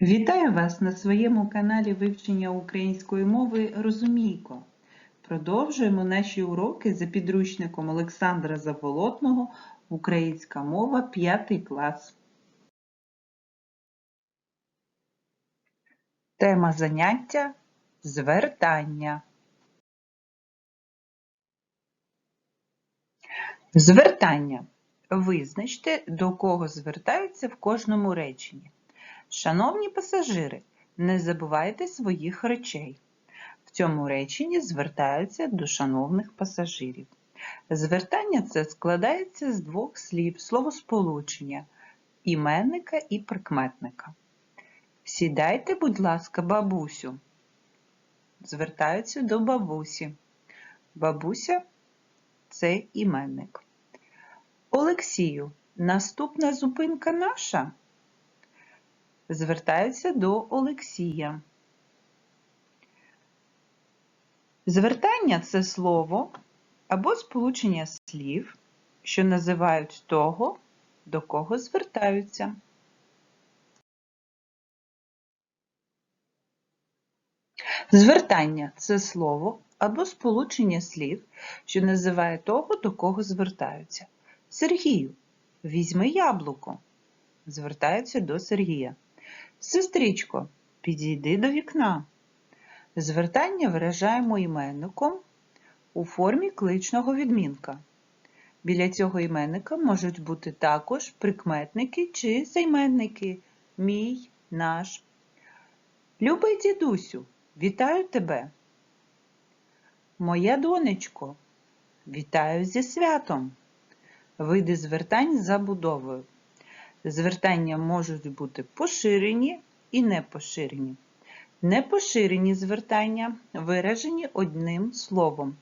Вітаю вас на своєму каналі вивчення української мови Розумійко. Продовжуємо наші уроки за підручником Олександра Заболотного Українська мова 5 клас. Тема заняття звертання. Звертання. Визначте, до кого звертаються в кожному реченні. Шановні пасажири, не забувайте своїх речей. В цьому реченні звертаються до шановних пасажирів. Звертання це складається з двох слів словосполучення іменника і прикметника. Сідайте, будь ласка, бабусю. Звертаються до бабусі. Бабуся це іменник. Олексію, наступна зупинка наша звертаються до Олексія. Звертання це слово або сполучення слів, що називають того, до кого звертаються. Звертання це слово або сполучення слів, що називає того, до кого звертаються. Сергію, візьми яблуко. Звертаються до Сергія. Сестричко, підійди до вікна. Звертання виражаємо іменником у формі кличного відмінка. Біля цього іменника можуть бути також прикметники чи займенники мій, наш. Любий дідусю, вітаю тебе. Моя донечко, вітаю зі святом. Види звертань за будовою. Звертання можуть бути поширені і непоширені. Непоширені звертання виражені одним словом.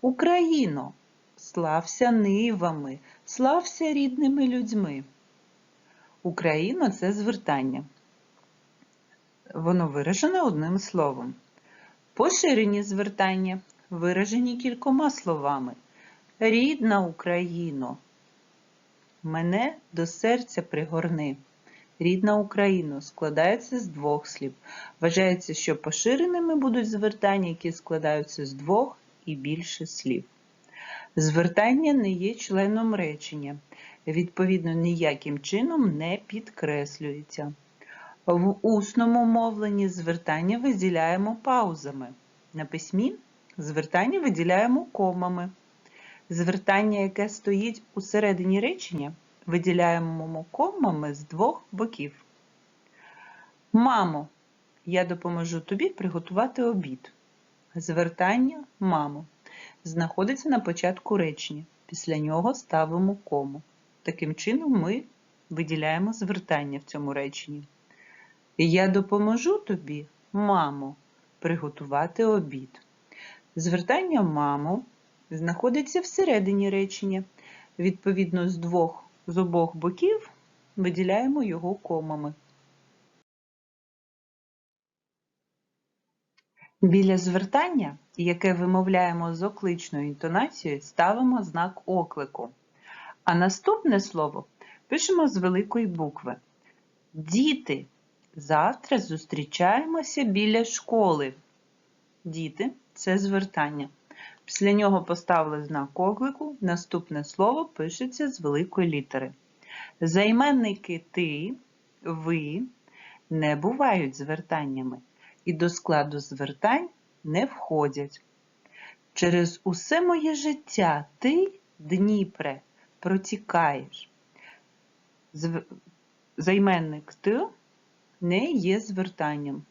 Україно, слався нивами, слався рідними людьми. Україно це звертання. Воно виражене одним словом. Поширені звертання виражені кількома словами. Рідна Україно, Мене до серця пригорни. Рідна Україна складається з двох слів. Вважається, що поширеними будуть звертання, які складаються з двох і більше слів. Звертання не є членом речення, відповідно, ніяким чином не підкреслюється. В усному мовленні звертання виділяємо паузами. На письмі звертання виділяємо комами. Звертання, яке стоїть у середині речення, виділяємо комами з двох боків. Мамо, я допоможу тобі приготувати обід. Звертання мамо знаходиться на початку речення. Після нього ставимо кому. Таким чином ми виділяємо звертання в цьому реченні. Я допоможу тобі, мамо, приготувати обід. Звертання мамо знаходиться всередині речення. Відповідно, з двох з обох боків виділяємо його комами. Біля звертання, яке вимовляємо з окличною інтонацією, ставимо знак оклику. А наступне слово пишемо з великої букви. Діти, завтра зустрічаємося біля школи. Діти це звертання. Після нього поставили знак оклику, наступне слово пишеться з великої літери. Займенники ти, ви не бувають звертаннями і до складу звертань не входять. Через усе моє життя ти, Дніпре, протікаєш. Займенник ти не є звертанням.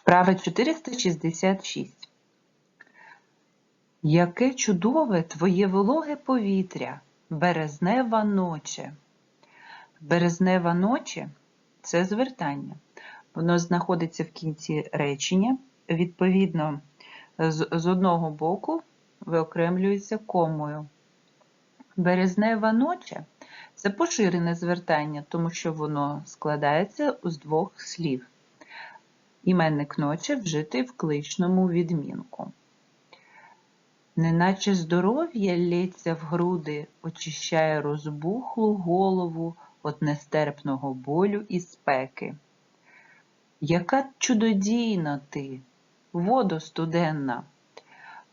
Вправа 466. Яке чудове твоє вологе повітря, березнева ноче. Березнева ноче це звертання. Воно знаходиться в кінці речення. Відповідно, з, з одного боку виокремлюється комою. Березнева ноче це поширене звертання, тому що воно складається з двох слів. Іменник ночі вжитий в кличному відмінку. Неначе здоров'я лється в груди, очищає розбухлу голову від нестерпного болю і спеки. Яка чудодійна ти, водостуденна!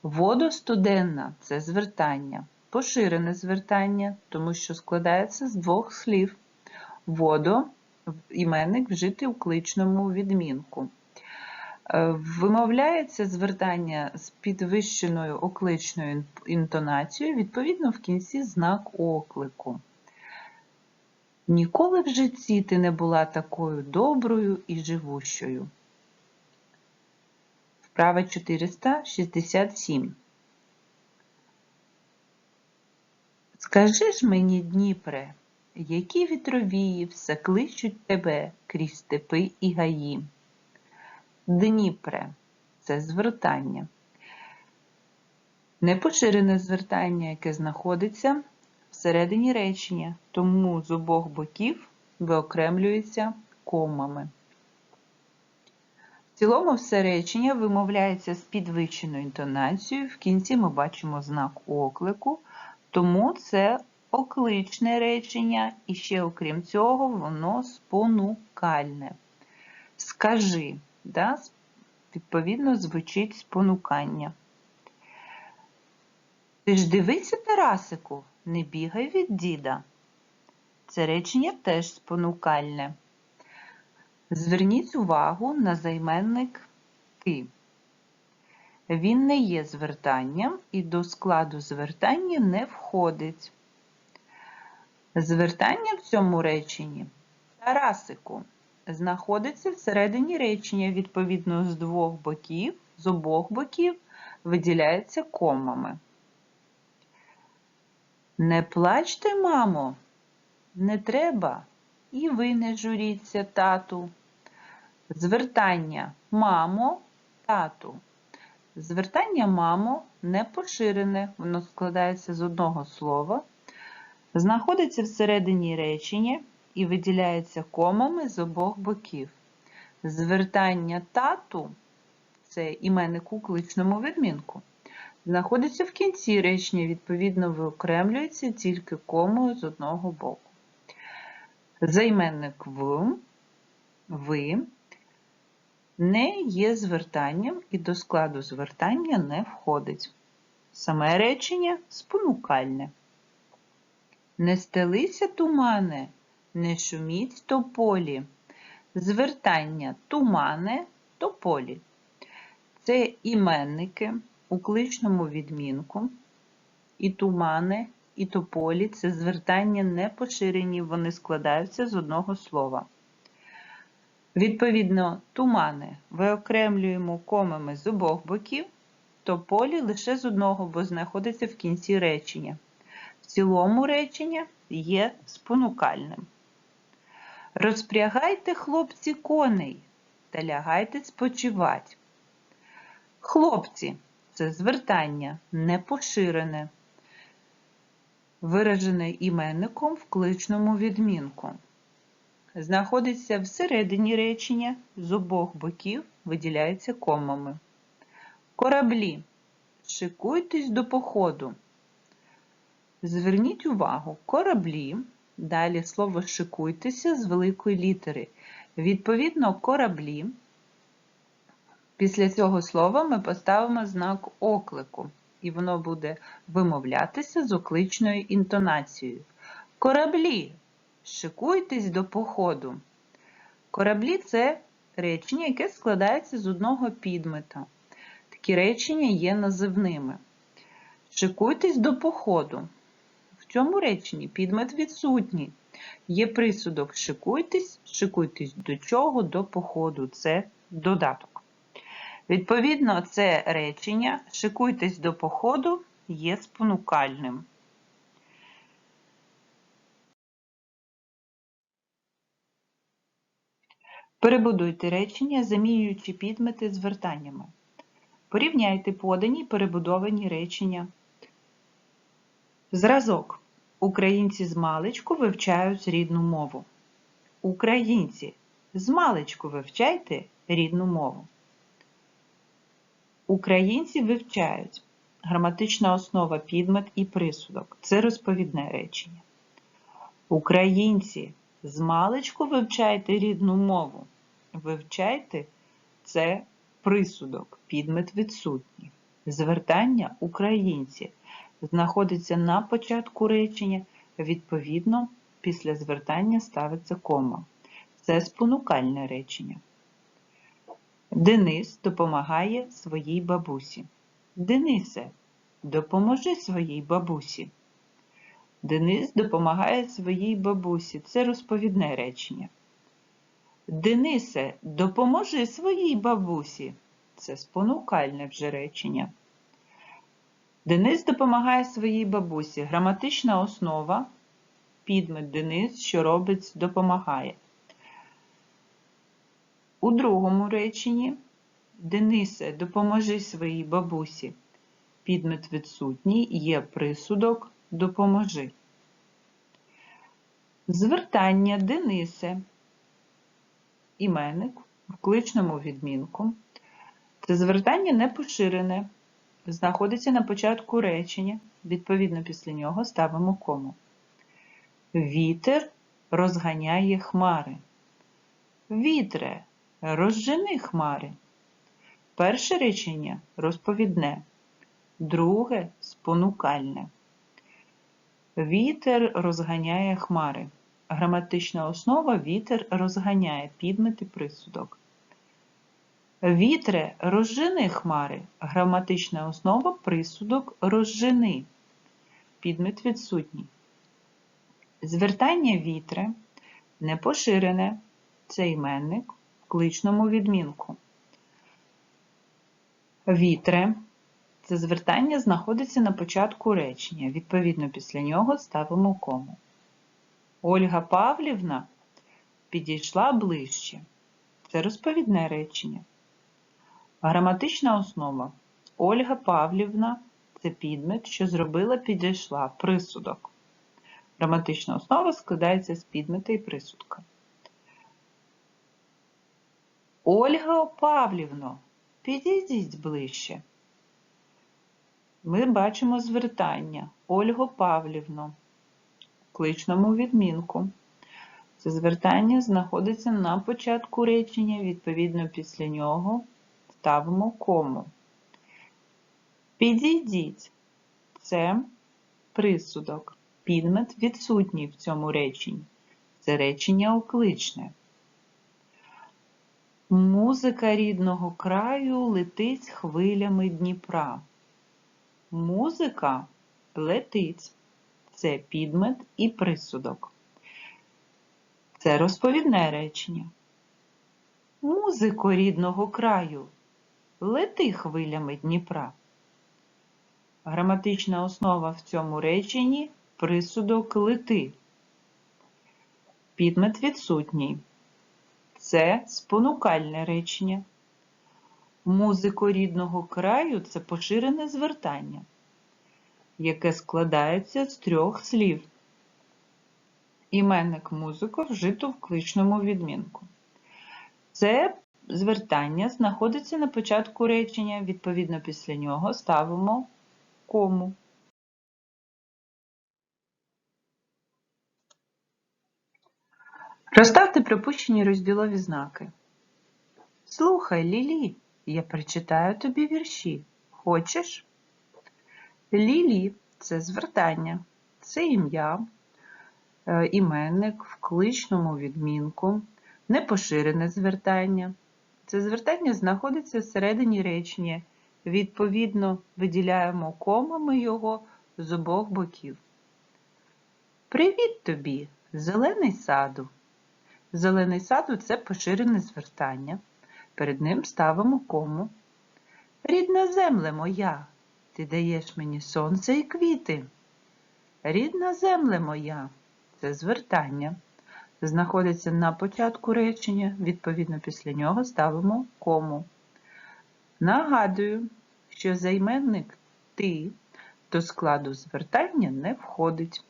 Водостуденна це звертання, поширене звертання, тому що складається з двох слів. Водо іменник вжитий у кличному відмінку. Е, Вимовляється звертання з підвищеною окличною інтонацією, відповідно в кінці знак оклику. Ніколи в житті ти не була такою доброю і живущою. Вправа 467. Скажи ж мені, Дніпре, які вітровії все кличуть тебе крізь степи і гаї? Дніпре це звертання. Непоширене звертання, яке знаходиться всередині речення, тому з обох боків виокремлюється комами. В цілому все речення вимовляється з підвищеною інтонацією. В кінці ми бачимо знак оклику, тому це окличне речення, і ще, окрім цього, воно спонукальне. Скажи, да? відповідно, звучить спонукання. Ти ж дивися, Тарасику, не бігай від діда. Це речення теж спонукальне. Зверніть увагу на займенник ти. Він не є звертанням і до складу звертання не входить. Звертання в цьому реченні Тарасику знаходиться всередині речення, відповідно з двох боків, з обох боків виділяється комами. Не плачте, мамо, не треба, і ви не журіться, тату. Звертання мамо, тату. Звертання мамо не поширене, воно складається з одного слова, знаходиться всередині речення і виділяється комами з обох боків. Звертання тату це іменник у кличному відмінку. Знаходиться в кінці речення, відповідно, виокремлюється тільки комою з одного боку. Займенник в, ви не є звертанням і до складу звертання не входить. Саме речення спонукальне. Не стелися тумане, не шуміть тополі. Звертання тумане тополі. Це іменники у кличному відмінку, і тумане, і тополі це звертання не поширені, вони складаються з одного слова. Відповідно, тумани виокремлюємо комами з обох боків, тополі лише з одного, бо знаходиться в кінці речення. Цілому речення є спонукальним. Розпрягайте, хлопці, коней та лягайте спочивать. Хлопці це звертання непоширене, виражене іменником в кличному відмінку. Знаходиться всередині речення, з обох боків виділяється комами. Кораблі. Шикуйтесь до походу. Зверніть увагу, кораблі. Далі слово шикуйтеся з великої літери. Відповідно, кораблі. Після цього слова ми поставимо знак оклику, і воно буде вимовлятися з окличною інтонацією. Кораблі, шикуйтесь до походу. Кораблі це речення, яке складається з одного підмета. Такі речення є називними. Шикуйтесь до походу. В цьому реченні підмет відсутній. Є присудок шикуйтесь, шикуйтесь до чого, до походу. Це додаток. Відповідно, це речення шикуйтесь до походу є спонукальним. Перебудуйте речення, замінюючи підмети звертаннями. Порівняйте подані перебудовані речення. Зразок. Українці з маличку вивчають рідну мову. Українці з маличку вивчайте рідну мову. Українці вивчають. граматична основа, підмет і присудок. Це розповідне речення. Українці, змалечку вивчайте рідну мову. Вивчайте це присудок, підмет відсутній. Звертання українці знаходиться на початку речення, відповідно, після звертання ставиться кома. Це спонукальне речення. Денис допомагає своїй бабусі. Денисе, допоможи своїй бабусі. Денис допомагає своїй бабусі. Це розповідне речення. Денисе, допоможи своїй бабусі. Це спонукальне вже речення. Денис допомагає своїй бабусі. Граматична основа. Підмет Денис, що робить, допомагає. У другому реченні Денисе, допоможи своїй бабусі. Підмет відсутній, є присудок допоможи. Звертання Денисе. Іменник в кличному відмінку. Це звертання не поширене, знаходиться на початку речення, відповідно після нього ставимо кому. Вітер розганяє хмари. Вітре, розжени хмари. Перше речення розповідне, друге спонукальне. Вітер розганяє хмари. Граматична основа вітер розганяє підмет і присудок. Вітре розжени хмари. Граматична основа присудок розжени. Підмет відсутній. Звертання вітре непоширене це іменник в кличному відмінку. Вітре це звертання знаходиться на початку речення. Відповідно, після нього ставимо кому. Ольга Павлівна підійшла ближче. Це розповідне речення. Граматична основа. Ольга Павлівна це підмет, що зробила підійшла присудок. Граматична основа складається з підмета і присудка. Ольга Павлівно, підійдіть ближче. Ми бачимо звертання Ольго Павлівно в кличному відмінку. Це звертання знаходиться на початку речення, відповідно, після нього ставимо кому. Підійдіть це присудок. Підмет відсутній в цьому реченні. Це речення окличне. Музика рідного краю летить хвилями Дніпра. Музика летить. Це підмет і присудок. Це розповідне речення. Музико рідного краю лети хвилями Дніпра. Граматична основа в цьому реченні присудок лети. Підмет відсутній. Це спонукальне речення. Музико рідного краю це поширене звертання, яке складається з трьох слів. Іменник музико вжито в кличному відмінку. Це звертання знаходиться на початку речення, відповідно, після нього ставимо кому. Розставте припущені розділові знаки. Слухай, Лілі, я прочитаю тобі вірші. Хочеш? Лілі це звертання, це ім'я, е, іменник в кличному відмінку, непоширене звертання. Це звертання знаходиться всередині речення. Відповідно, виділяємо комами його з обох боків. Привіт тобі, зелений саду! Зелений саду це поширене звертання. Перед ним ставимо кому. Рідна земле моя, ти даєш мені сонце і квіти. Рідна земле моя це звертання. Знаходиться на початку речення, відповідно, після нього ставимо кому. Нагадую, що займенник ти до складу звертання не входить.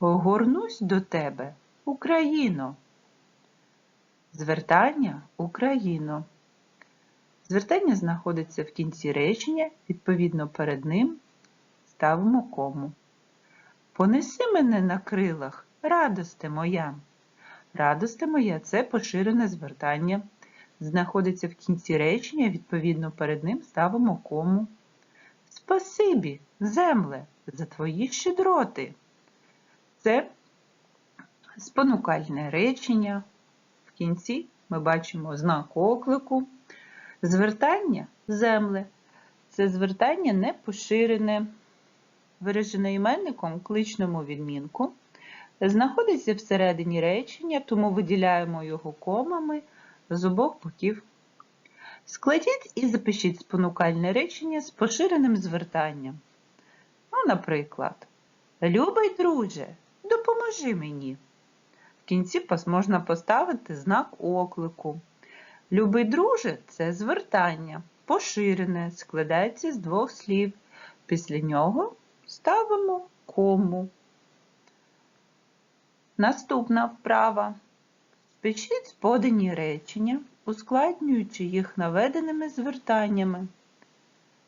Горнусь до тебе, Україно. Звертання Україно. Звертання знаходиться в кінці речення, відповідно перед ним ставимо кому. Понеси мене на крилах, радосте моя. Радосте моя це поширене звертання. Знаходиться в кінці речення, відповідно перед ним ставимо кому. Спасибі, земле, за твої щедроти. Це спонукальне речення. В кінці ми бачимо знак оклику. Звертання земле. Це звертання не поширене, виражене іменником кличному відмінку. Знаходиться всередині речення, тому виділяємо його комами з обох боків. Складіть і запишіть спонукальне речення з поширеним звертанням. Ну, наприклад, Любий друже, допоможи мені. В кінці можна поставити знак оклику. Любий друже це звертання, поширене, складається з двох слів. Після нього ставимо кому. Наступна вправа. Спишіть подані речення, ускладнюючи їх наведеними звертаннями.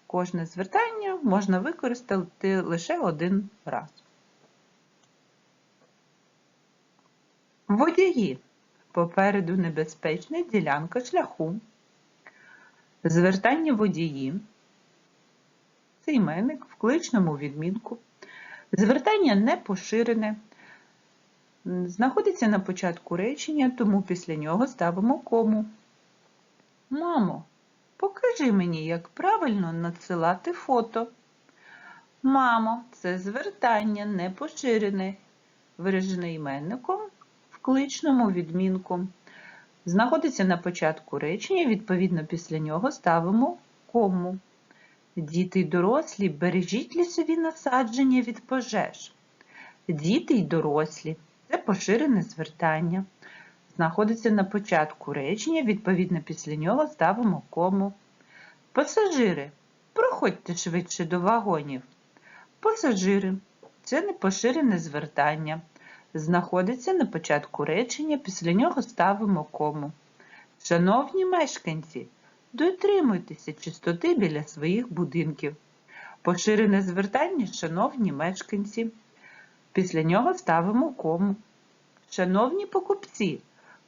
Кожне звертання можна використати лише один раз. Водії. Попереду небезпечна ділянка шляху. Звертання водії. Це іменник в кличному відмінку. Звертання не поширене. М, Знаходиться на початку речення, тому після нього ставимо кому. Мамо, покажи мені, як правильно надсилати фото. Мамо, це звертання не поширене, виражене іменником в кличному відмінку. Знаходиться на початку речення, відповідно після нього ставимо кому. Діти й дорослі, бережіть лісові насадження від пожеж. Діти й дорослі це поширене звертання. Знаходиться на початку речення, відповідно після нього ставимо кому. Пасажири, проходьте швидше до вагонів. Пасажири це непоширене звертання. Знаходиться на початку речення, після нього ставимо кому. Шановні мешканці, дотримуйтеся чистоти біля своїх будинків. Поширене звертання, шановні мешканці. Після нього ставимо кому. Шановні покупці,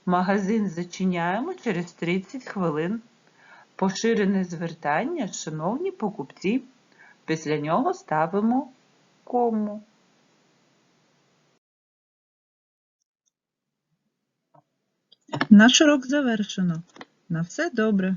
магазин зачиняємо через 30 хвилин. Поширене звертання, шановні покупці. Після нього ставимо кому. Наш урок завершено. На все добре.